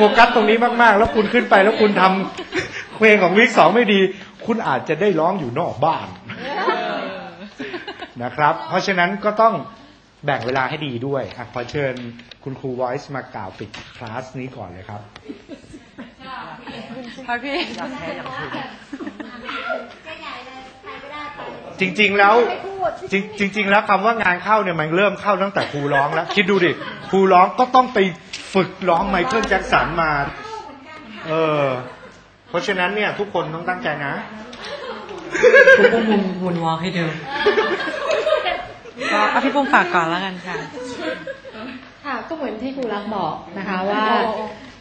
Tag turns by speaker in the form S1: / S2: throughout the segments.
S1: โฟกัสตรงนี้มาก ๆ แล้วคุณขึ้นไปแล้วคุณทำ เพลงของวิกสองไม่ดี คุณอาจจะได้ร้องอยู่นอกบ้าน นะครับ เพราะฉะนั้นก็ต้องแบ่งเวลาให้ดีด้วยอะขอเชิญคุณครู Voice มากล่าวปิดคลาสนี้ก่อนเลยครับ
S2: ค่ะพี่
S1: จริง ๆ แล้ว จริงจริงๆแล้วคำว่างานเข้าเนี่ยมันเริ่มเข้าตั้งแต่ครูร้องแล้ว คิดดูดิครูร้องก็ต้องไปฝึกร้องไมเคิลแจ็คสันมาเออเพราะฉะนั้นเนี่ย ทุกคนต้องตั้งใจนะ
S2: ผมก็มุนมุนวอล์กให้ดูก็เอาพี่ปุ้มฝากก่อนแล้วกันค่ะ
S3: ค่ะก็เหมือนที่ครูรักบอกนะคะว่า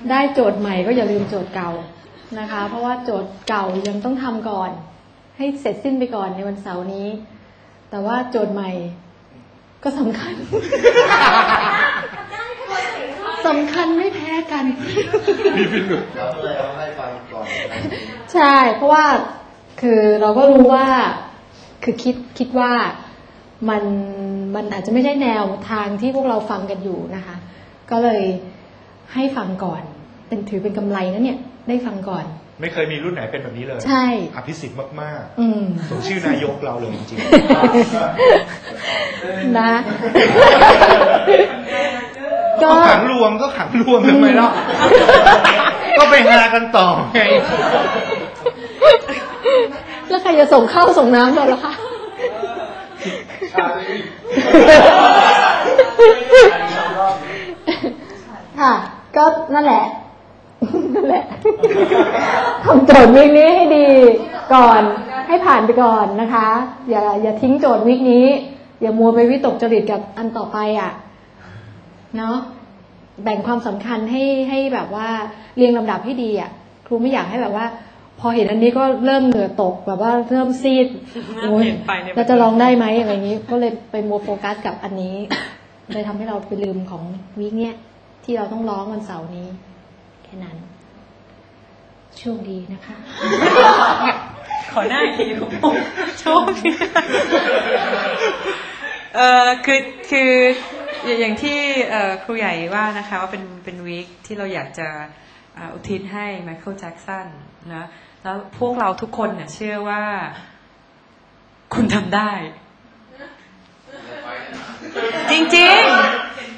S3: ได้โจทย์ใหม่ก็อย่าลืมโจทย์เก่านะคะ เพราะว่าโจทย์เก่ายังต้องทำก่อน ให้เสร็จสิ้นไปก่อนในวันเสาร์นี้ แต่ว่าโจทย์ใหม่ก็สำคัญ สำคัญไม่แพ้กัน
S4: เราก็เลยเอาให้ฟังก่อน
S3: ใช่ เพราะว่าคือเราก็รู้ว่า คือคิดคิดว่ามันมันอาจจะไม่ใช่แนวทางที่พวกเราฟังกันอยู่นะคะ ก็เลยให้ฟังก่อน เป็นถือเป็นกำไรนะเนี่ย ได้ฟังก่อน
S1: ไม่เคยมีรุ่นไหนเป็นแบบนี้เลย
S3: ใช่
S1: อภิสิทธิ์มาก
S3: อืม
S1: ๆสมชื่อนายกเราเลยจริง
S3: นะ
S1: ๆ
S3: ก็
S1: ก็ขังรวมก็ขังรวมทำไมล่ะก็ไปหากันต่อไง
S3: แล้วใครจะส่งข้าวส่งน้ำเราล่ะคะ
S4: ชาตินี้
S3: ค่ะ ก็นั่นแหละนั่นแหละทำ โจทย์วิกนี้ให้ดีก่อนให้ผ่านไปก่อนนะคะ อย่าอย่าทิ้งโจทย์วิกนี้ อย่ามัวไปวิตกจริตกับอันต่อไปอะเนาะแบ่งความสำคัญให้ให้แบบว่าเรียงลำดับให้ดีอะ ครูไม่อยากให้แบบว่า พอเห็นอันนี้ก็เริ่มเหงื่อตกแบบว่าเริ่มซีดโอ้ย
S2: เห็นไปเนี่ย
S3: เราจะร้องได้ไหมอะไรอย่างนี้ ก็เลยไปมัวโฟกัสกับอันนี้เลยทำให้เราไปลืมของวีคเนี้ยที่เราต้องร้องวันเสาร์นี้ แค่นั้น โชคดีนะคะ
S2: ขอหน้าอีกทีผมโชคดีเออคือคืออย่างที่เอ่อครูใหญ่ว่านะคะว่าเป็นเป็นวีคที่เราอยากจะอ่าอุทิศให้ไมเคิลแจ็กสันนะแล้วพวกเราทุกคนเนี่ยเชื่อว่าคุณทำได้ จริง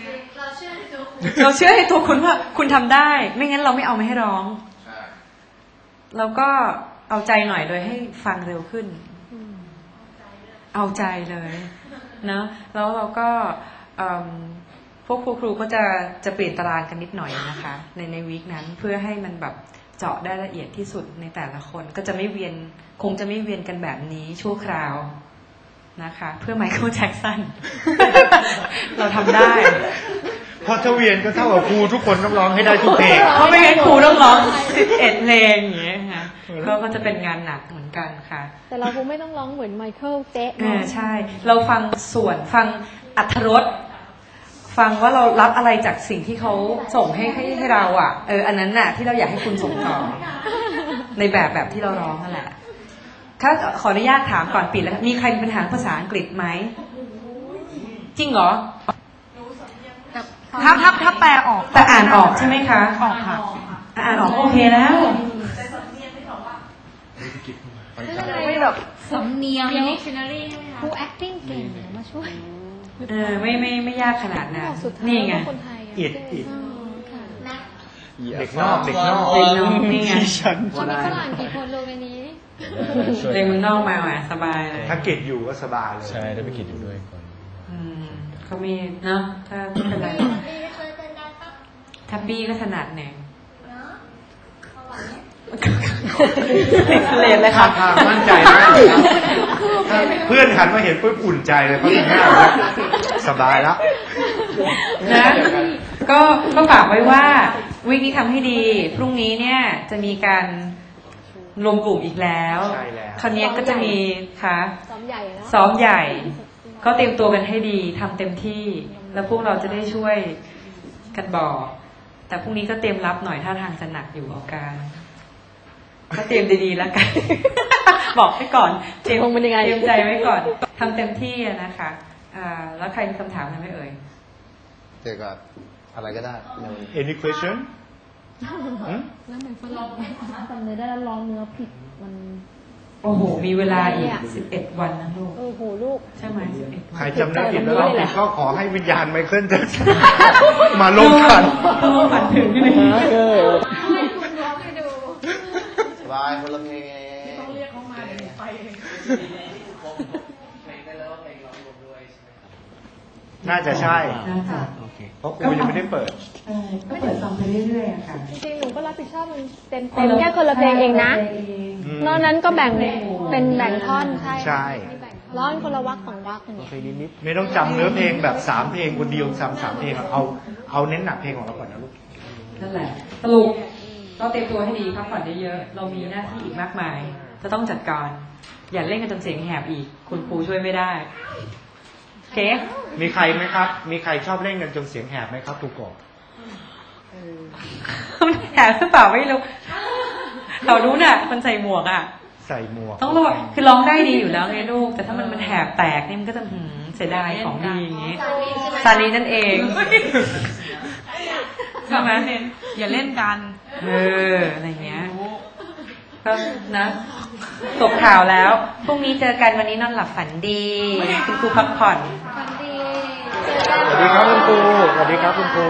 S2: ๆ เราเชื่อให้ตัวคุณว่าคุณทำได้ ไม่งั้นเราไม่เอามาให้ร้อง
S4: ใช่
S2: เราก็เอาใจหน่อยโดยให้ฟังเร็วขึ้น เอาใจเลยนะแล้วเราก็เอิ่มพวกครูครูก็จะจะเปลี่ยนตารางกันนิดหน่อยนะคะ ในในวีคนั้นเพื่อให้มันแบบเจาะได้ละเอียดที่สุดในแต่ละคน ก็จะไม่เวียนคงจะไม่เวียนกันแบบนี้ชั่วคราวนะคะ เพื่อไมเคิลแจ็คสันเราทำได้
S1: พอทเวียนก็เท่ากับครูทุกคนต้องร้องให้ได้ทุกเพลง
S2: เพราะไม่งั้นครูต้องร้อง11เพลงอย่างเงี้ยค่ะก็ก็จะเป็นงานหนักเหมือนกันค่ะ
S3: แต่เราคงไม่ต้องร้องเหมือนไมเคิลเป๊ะ
S2: อ่า
S3: เนาะ
S2: ใช่ เราฟังส่วนฟังอัธรสฟังว่าเรารับอะไรจากสิ่งที่เขาส่งให้ให้ให้เราอะเอออันนั้นน่ะที่เราอยากให้คุณส่งต่อ ในแบบแบบที่เราร้องนั่นแหละถ้าขออนุญาตถามก่อนปิดแล้วมีใครมีปัญหาภาษาอังกฤษไหมจริงเหรอ
S5: ถ้าถ้าถ้าแปลออก
S2: แต่อ่านออกใช่ไหมคะ
S5: ออกค่ะ
S2: อ่านออกโอเคแล้ว
S5: ไม่แบบ
S6: สำเนียง dictionary ใช่ไหมคะ
S3: ครู acting เก่งมาช่วย
S2: เออไม่ไม่ไม่ยากขนาดนั้น
S3: สุดท้าย
S2: นี่ไง
S3: ก็คนไทยะ
S1: อิดอิด
S3: อืมค่ะ
S1: เด็กนอกเด็กนอก
S2: เด็กนอกนี่ไง
S1: ฉัน
S3: คิดว่าฝรั่งกี่คนรู้กันนี้
S2: เรียนเมืองนอกมาแหมสบายเลย
S1: ถ้าเกตอยู่ก็สบายเลย
S7: ใช่ได้ไปกินอยู่ด้วยคน
S2: อืมเขามีเนาะถ้าไม่เป็นไรหรอกทับบี้ก็ถนัดเนี่ย เรียนเลยค่ะ
S1: ท่าทางมั่นใจมากเพื่อนหันมาเห็นปุ๊บอุ่นใจเลยเขาทำหน้าแล้วสบายแล้ว
S2: นะ ก็ก็ฝากไว้ว่าวิกนี้ทำให้ดี พรุ่งนี้เนี่ยจะมีการรวมกลุ่มอีกแล้ว
S1: ใช่แล้ว
S2: คราวนี้ก็จะมีค่ะ
S3: ซ้อมใหญ่แล้ว
S2: ซ้อมใหญ่ ก็เตรียมตัวกันให้ดีทำเต็มที่ แล้วพวกเราจะได้ช่วยกันบอก แต่พรุ่งนี้ก็เตรียมรับหน่อยท่าทางจะหนักอยู่เอาการ ก็เตรียมดีๆแล้วกัน บอกไว้ก่อนเตรียม
S3: คงเป็นยังไง
S2: เตรียมใจไว้ก่อนทำเต็มที่อะนะคะอ่าแล้วใครมีคำถามอะไรไหมเอ่ย
S4: เกี่ยวกับอะไรก็ได้ในวันนี้
S1: Any question หืม
S3: จำเนื้อได้แล้วร้องเนื้อผิดมัน
S2: โอ้โห มีเวลาอีกสิบเอ็ดวันนะลูก
S3: โอ้โหลูก
S2: ใช่ไหมสิบเอ็ด
S1: ใครจำได้ผิดแล้วเราผิดก็ขอให้วิญญาณไมเคิลแจ็คสันมาลงกัน
S2: ฝันถึงเลย
S4: สบายคนละเพลง
S1: น่าจะใช่
S2: นะคะ
S1: เพราะกูยังไม่ได้เปิด
S2: ใช่ก็เปิดฟังไปเรื่อยๆอะค่ะ
S3: จริงๆหนูก็รับผิดชอบมันเต็มเต็มแค่คนละเพลงเองนะ
S1: อืม
S3: นอกนั้นก็แบ่งเป็นแบ่งท่อนใช่
S1: ใช่
S3: ร้อนคนละวักสองวักอย่างเงี้ย
S1: ไม่ต้องจำเนื้อเพลงแบบสามเพลงคนเดียวซ้ำสามเพลงอะเอาเอาเน้นหนักเพลงของเราก่อนนะลูก
S2: นั่นแหละสรุป เราเตรียมตัวให้ดีพักผ่อนเยอะๆเรามีหน้าที่อีกมากมาย จะต้องจัดการ อย่าเล่นกันจนเสียงแหบอีก คุณครูช่วยไม่ได้โอเค
S1: มีใครไหมครับ มีใครชอบเล่นกันจนเสียงแหบไหมครับถูกกบ
S2: แหบหรือเปล่าไม่รู้เรารู้น่ะคนใส่หมวกอะ
S1: ใส่หมวก
S2: ต้องระวังคือร้องได้ดีอยู่แล้วไงลูก แต่ถ้ามันมันแหบแตกนี่มันก็จะหืมเสียดายของดีอย่างงี้ซานีนั่นเอง ใช่ไหม
S5: อย่าเล่นกัน
S2: เออ อะไรเงี้ยก็นะตกข่าวแล้ว พรุ่งนี้เจอกันวันนี้นอนหลับฝันดี คุณครูพักผ่อน
S1: สวัสดีครับคุณครูสวัสดีครับคุณครู